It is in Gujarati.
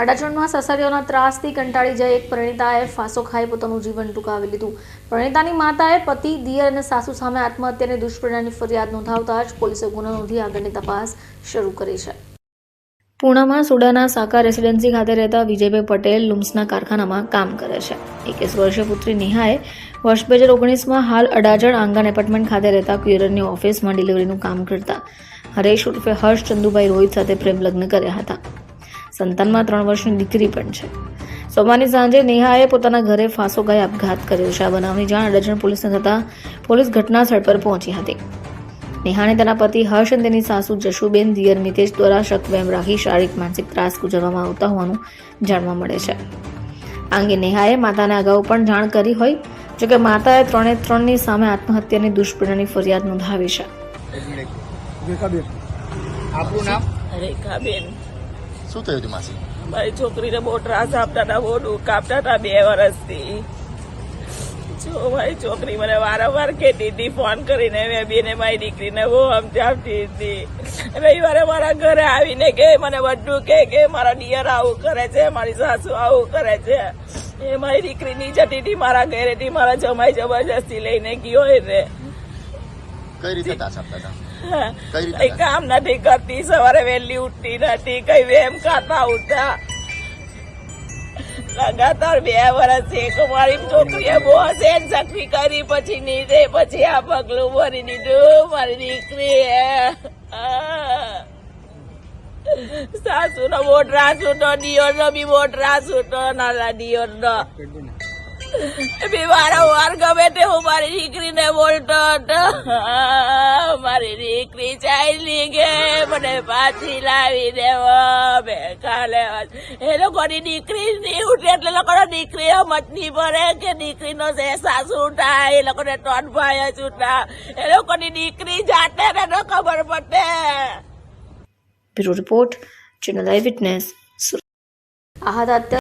અડાજણમાં સસરીઓના ત્રાસથી કંટાળી જઈ એક પ્રણીતાએ ફાંસો ખાઈ પોતાનું જીવન ટૂંકાવી લીધું. પ્રણીતાની માતાએ પતિ, દિયર અને સાસુ સામે આત્મહત્યાની દુષ્પરિણામની ફરિયાદ નોંધાવતા જ પોલીસે ગુનો નોંધી આગળની તપાસ શરૂ કરી છે. પૂણામાં સુડાના સાકા રેસિડેન્સી ખાતે રહેતા વિજયભાઈ પટેલ લુમ્સના કારખાનામાં કામ કરે છે. એકવીસ વર્ષીય પુત્રી નિહાએ વર્ષ બે હજાર ઓગણીસમાં હાલ અડાજણ આંગણ એપાર્ટમેન્ટ ખાતે રહેતા ક્યુરરની ઓફિસમાં ડિલિવરીનું કામ કરતા. હરેશ ઉર્ફે હર્ષ ચંદુભાઈ રોહિત સાથે પ્રેમ લગ્ન કર્યા હતા. સંતાનમાં ત્રણ વર્ષની દીકરી પણ છે. સોમવારની સાંજે નેહાએ પોતાના ઘરે ફાંસો ગાય આપઘાત કર્યો છે. આ બનાવની જાણ અડજણ પોલીસને થતાં પોલીસ ઘટના સ્થળ પર પહોંચી હતી. નેહાને તેના પતિ હર્ષ અને તેની સાસુ જશુબેન દિયર મિતેશ દ્વારા શકવેમ રાખી શારીરિક માનસિક ત્રાસ ગુજરવામાં આવતા હોવાનું જાણવા મળે છે. આ અંગે નેહાએ માતાને અગાઉ પણ જાણ કરી હોય જોકે માતાએ ત્રણે ત્રણની સામે આત્મહત્યાની દુષ્પરિણામની ફરિયાદ નોંધાવી છે. આપણું નામ રેખાબેન. શું થયું હતું માસી? મારી છોકરીને બહુ ત્રાસ આપતા હતા બહુ દુઃખ આપતા હતા બે વર્ષથી જો મારી છોકરી મને વારંવાર કહેતી હતી ફોન કરીને મેં બેને મારી દીકરીને બહુ સમજાવતી હતી. રવિવારે મારા ઘરે આવીને કે મને બધું કે કે મારા દિયર આવું કરે છે મારી સાસુ આવું કરે છે. એ મારી દીકરી ની જતી હતી મારા ઘરેથી મારા જમાઈ જબરજસ્તી લઈને ગયો એને. કઈ રીતે કઈ કામ નથી કરતી, સવારે વહેલી ઉઠતી નથી, કઈ વેમ ખાતા ઉઠતા. લગાતાર બે વર્ષ એક મારી છોકરીએ બહુ સેન સખી કરી, પછી નીચે પછી આ પગલું ભરી દીધું, મારી દીકરી સાસુ નો મોટરા છૂટો દિયોર નો બી મોટરા છૂટો, નાના દિયોર નો બી વારંવાર ગમે તે હું મારી દીકરીને બોલતો હતો. દીકરી ચાલી ગે મને પાછી લાવી દેવો ભેગા કાલે એ લોકોની દીકરી નહીં ઉઠે, એટલે લોકોનો દીકરી મત નહીં પડે કે દીકરીનો જે સાસુ ઉઠાય એ લોકોને ત્રણ ભાઈ જ ઉઠા. એ લોકોની દીકરી જાતે ને ખબર પડે. Bureau report, channel eye witness. આ